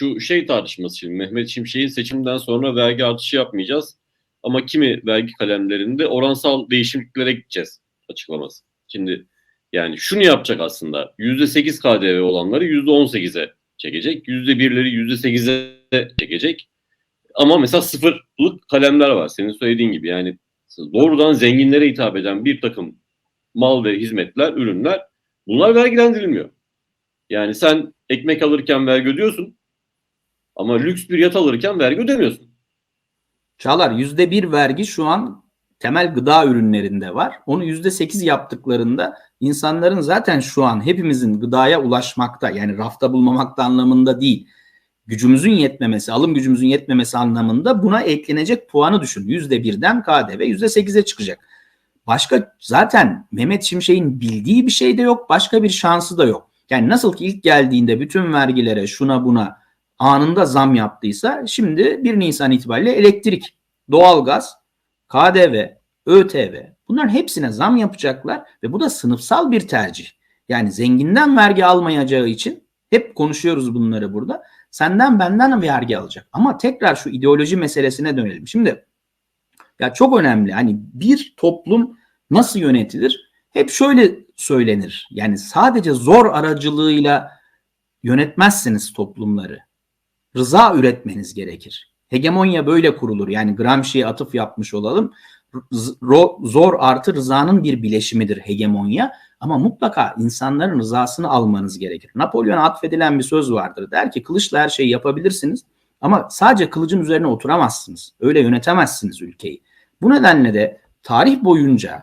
şu şey tartışması şimdi. Mehmet Şimşek'in seçimden sonra vergi artışı yapmayacağız. Ama kimi vergi kalemlerinde oransal değişikliklere gideceğiz açıklaması. Şimdi yani şunu yapacak aslında. %8 KDV olanları %18'e çekecek, %1'leri %8'e çekecek. Ama mesela sıfırlık kalemler var. Senin söylediğin gibi. Yani doğrudan zenginlere hitap eden bir takım mal ve hizmetler, ürünler bunlar vergilendirilmiyor. Yani sen ekmek alırken vergi ödüyorsun ama lüks bir yat alırken vergi ödemiyorsun. Çağlar yüzde bir vergi şu an temel gıda ürünlerinde var. Onu yüzde sekiz yaptıklarında insanların zaten şu an hepimizin gıdaya ulaşmakta yani rafta bulmamakta anlamında değil. Gücümüzün yetmemesi, alım gücümüzün yetmemesi anlamında buna eklenecek puanı düşün. Yüzde birden KDV yüzde sekize çıkacak. Başka zaten Mehmet Şimşek'in bildiği bir şey de yok. Başka bir şansı da yok. Yani nasıl ki ilk geldiğinde bütün vergilere şuna buna anında zam yaptıysa şimdi 1 Nisan itibariyle elektrik, doğalgaz, KDV, ÖTV bunların hepsine zam yapacaklar ve bu da sınıfsal bir tercih. Yani zenginden vergi almayacağı için hep konuşuyoruz bunları burada. Senden benden vergi alacak. Ama tekrar şu ideoloji meselesine dönelim. Şimdi ya çok önemli. Hani bir toplum nasıl yönetilir? Hep şöyle söylenir. Yani sadece zor aracılığıyla yönetmezsiniz toplumları. Rıza üretmeniz gerekir. Hegemonya böyle kurulur. Yani Gramsci'ye atıf yapmış olalım. Zor artı rızanın bir bileşimidir hegemonya. Ama mutlaka insanların rızasını almanız gerekir. Napolyon'a atfedilen bir söz vardır. Der ki kılıçla her şeyi yapabilirsiniz ama sadece kılıcın üzerine oturamazsınız. Öyle yönetemezsiniz ülkeyi. Bu nedenle de tarih boyunca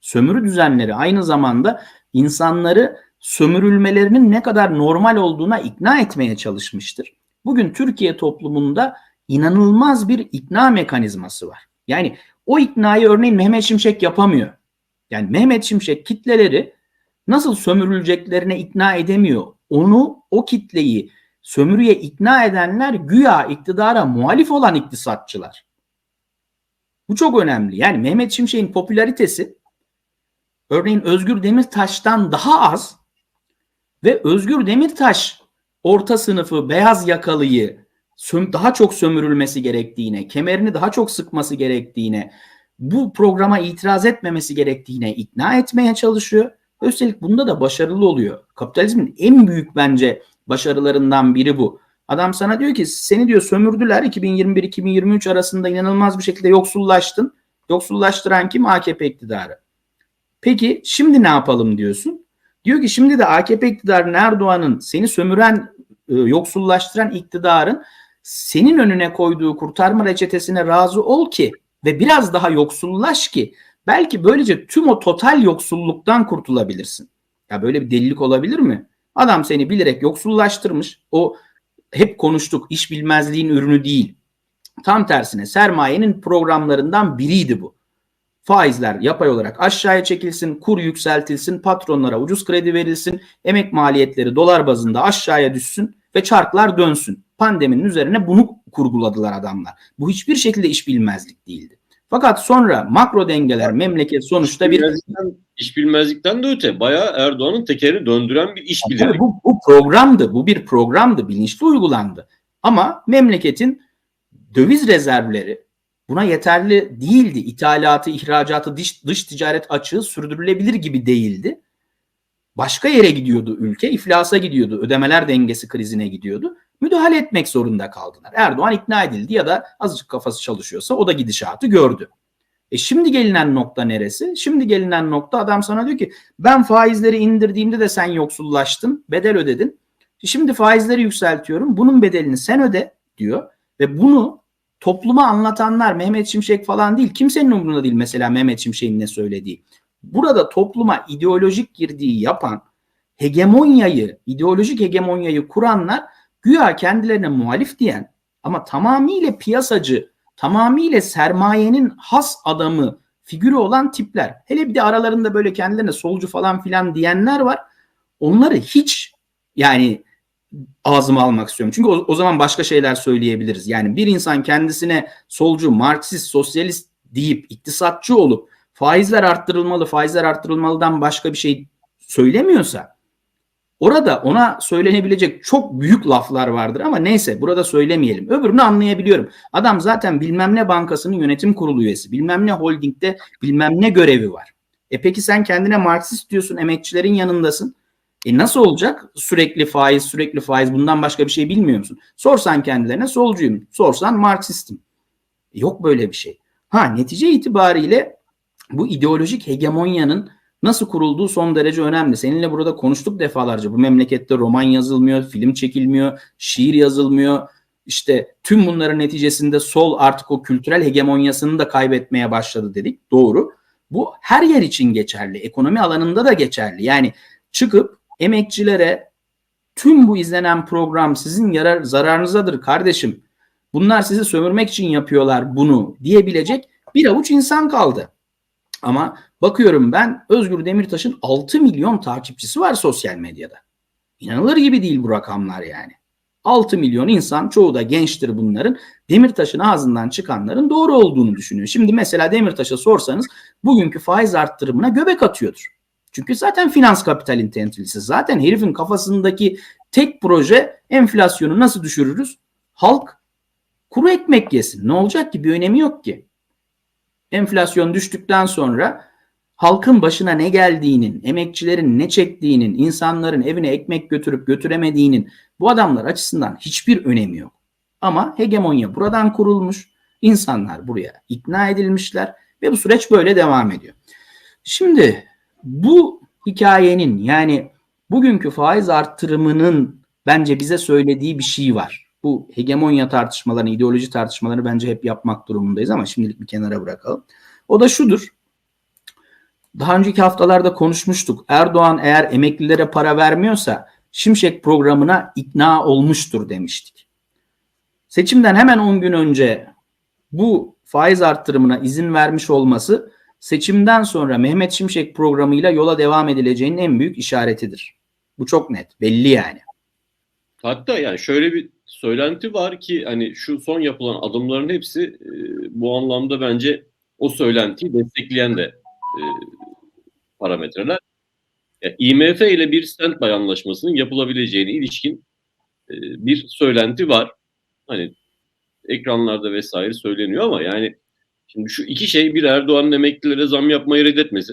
sömürü düzenleri aynı zamanda insanları sömürülmelerinin ne kadar normal olduğuna ikna etmeye çalışmıştır. Bugün Türkiye toplumunda inanılmaz bir ikna mekanizması var. Yani o iknayı örneğin Mehmet Şimşek yapamıyor. Yani Mehmet Şimşek kitleleri nasıl sömürüleceklerine ikna edemiyor. Onu o kitleyi sömürüye ikna edenler güya iktidara muhalif olan iktisatçılar. Bu çok önemli. Yani Mehmet Şimşek'in popülaritesi örneğin Özgür Demirtaş'tan daha az ve Özgür Demirtaş orta sınıfı beyaz yakalıyı daha çok sömürülmesi gerektiğine, kemerini daha çok sıkması gerektiğine, bu programa itiraz etmemesi gerektiğine ikna etmeye çalışıyor. Üstelik bunda da başarılı oluyor. Kapitalizmin en büyük bence başarılarından biri bu. Adam sana diyor ki seni diyor sömürdüler 2021-2023 arasında inanılmaz bir şekilde yoksullaştın. Yoksullaştıran kim? AKP iktidarı. Peki şimdi ne yapalım diyorsun? Diyor ki şimdi de AKP iktidarı Erdoğan'ın seni sömüren, e, yoksullaştıran iktidarın senin önüne koyduğu kurtarma reçetesine razı ol ki ve biraz daha yoksullaş ki belki böylece tüm o total yoksulluktan kurtulabilirsin. Ya böyle bir delilik olabilir mi? Adam seni bilerek yoksullaştırmış. O hep konuştuk iş bilmezliğin ürünü değil. Tam tersine sermayenin programlarından biriydi bu. Faizler yapay olarak aşağıya çekilsin, kur yükseltilsin, patronlara ucuz kredi verilsin, emek maliyetleri dolar bazında aşağıya düşsün ve çarklar dönsün. Pandeminin üzerine bunu kurguladılar adamlar. Bu hiçbir şekilde iş bilmezlik değildi. Fakat sonra makro dengeler memleket sonuçta bir iş bilmezlikten de öte bayağı Erdoğan'ın tekerini döndüren bir iş bilerek. Bu, bu programdı. Bu bir programdı. Bilinçli uygulandı. Ama memleketin döviz rezervleri buna yeterli değildi. İthalatı, ihracatı, dış, dış ticaret açığı sürdürülebilir gibi değildi. Başka yere gidiyordu ülke, iflasa gidiyordu, ödemeler dengesi krizine gidiyordu. Müdahale etmek zorunda kaldılar. Erdoğan ikna edildi ya da azıcık kafası çalışıyorsa o da gidişatı gördü. E şimdi gelinen nokta neresi? Şimdi gelinen nokta adam sana diyor ki ben faizleri indirdiğimde de sen yoksullaştın, bedel ödedin. Şimdi faizleri yükseltiyorum. Bunun bedelini sen öde diyor ve bunu topluma anlatanlar Mehmet Şimşek falan değil. Kimsenin umurunda değil mesela Mehmet Şimşek'in ne söylediği. Burada topluma ideolojik girdiği yapan hegemonyayı, ideolojik hegemonyayı kuranlar güya kendilerine muhalif diyen ama tamamıyla piyasacı, tamamıyla sermayenin has adamı figürü olan tipler. Hele bir de aralarında böyle kendilerine solcu falan filan diyenler var. Onları hiç yani ağzıma almak istiyorum. Çünkü o, o zaman başka şeyler söyleyebiliriz. Yani bir insan kendisine solcu, marksist, sosyalist deyip iktisatçı olup faizler arttırılmalı, faizler arttırılmalıdan başka bir şey söylemiyorsa Orada ona söylenebilecek çok büyük laflar vardır ama neyse burada söylemeyelim. Öbürünü anlayabiliyorum. Adam zaten bilmem ne bankasının yönetim kurulu üyesi. Bilmem ne holdingde bilmem ne görevi var. E peki sen kendine Marksist diyorsun emekçilerin yanındasın. E nasıl olacak? Sürekli faiz, sürekli faiz bundan başka bir şey bilmiyor musun? Sorsan kendilerine solcuyum. Sorsan Marksistim. E yok böyle bir şey. Ha netice itibariyle bu ideolojik hegemonyanın nasıl kurulduğu son derece önemli. Seninle burada konuştuk defalarca. Bu memlekette roman yazılmıyor, film çekilmiyor, şiir yazılmıyor. İşte tüm bunların neticesinde sol artık o kültürel hegemonyasını da kaybetmeye başladı dedik. Doğru. Bu her yer için geçerli. Ekonomi alanında da geçerli. Yani çıkıp emekçilere tüm bu izlenen program sizin yarar zararınızadır kardeşim. Bunlar sizi sömürmek için yapıyorlar bunu diyebilecek bir avuç insan kaldı. Ama bakıyorum ben Özgür Demirtaş'ın 6 milyon takipçisi var sosyal medyada. İnanılır gibi değil bu rakamlar yani. 6 milyon insan çoğu da gençtir bunların. Demirtaş'ın ağzından çıkanların doğru olduğunu düşünüyor. Şimdi mesela Demirtaş'a sorsanız bugünkü faiz arttırımına göbek atıyordur. Çünkü zaten finans kapitalin temsilcisi. Zaten herifin kafasındaki tek proje enflasyonu nasıl düşürürüz? Halk kuru ekmek yesin. Ne olacak ki? Bir önemi yok ki. Enflasyon düştükten sonra halkın başına ne geldiğinin, emekçilerin ne çektiğinin, insanların evine ekmek götürüp götüremediğinin bu adamlar açısından hiçbir önemi yok. Ama hegemonya buradan kurulmuş. İnsanlar buraya ikna edilmişler ve bu süreç böyle devam ediyor. Şimdi bu hikayenin yani bugünkü faiz arttırımının bence bize söylediği bir şey var. Bu hegemonya tartışmalarını, ideoloji tartışmalarını bence hep yapmak durumundayız ama şimdilik bir kenara bırakalım. O da şudur. Daha önceki haftalarda konuşmuştuk. Erdoğan eğer emeklilere para vermiyorsa Şimşek programına ikna olmuştur demiştik. Seçimden hemen 10 gün önce bu faiz arttırımına izin vermiş olması seçimden sonra Mehmet Şimşek programıyla yola devam edileceğinin en büyük işaretidir. Bu çok net, belli yani. Hatta yani şöyle bir söylenti var ki hani şu son yapılan adımların hepsi e, bu anlamda bence o söylentiyi destekleyen de e, parametreler. Yani IMF ile bir standby anlaşmasının yapılabileceğine ilişkin e, bir söylenti var. Hani ekranlarda vesaire söyleniyor ama yani şimdi şu iki şey bir Erdoğan'ın emeklilere zam yapmayı reddetmesi.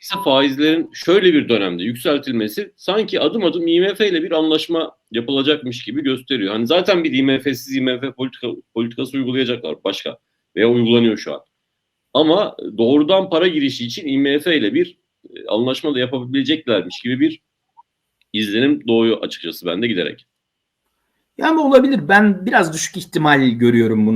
ise faizlerin şöyle bir dönemde yükseltilmesi sanki adım adım IMF ile bir anlaşma yapılacakmış gibi gösteriyor. Hani zaten bir IMF'siz IMF politika, politikası uygulayacaklar başka veya uygulanıyor şu an. Ama doğrudan para girişi için IMF ile bir e, anlaşma da yapabileceklermiş gibi bir izlenim doğuyor açıkçası bende giderek. Yani olabilir. Ben biraz düşük ihtimal görüyorum bunu.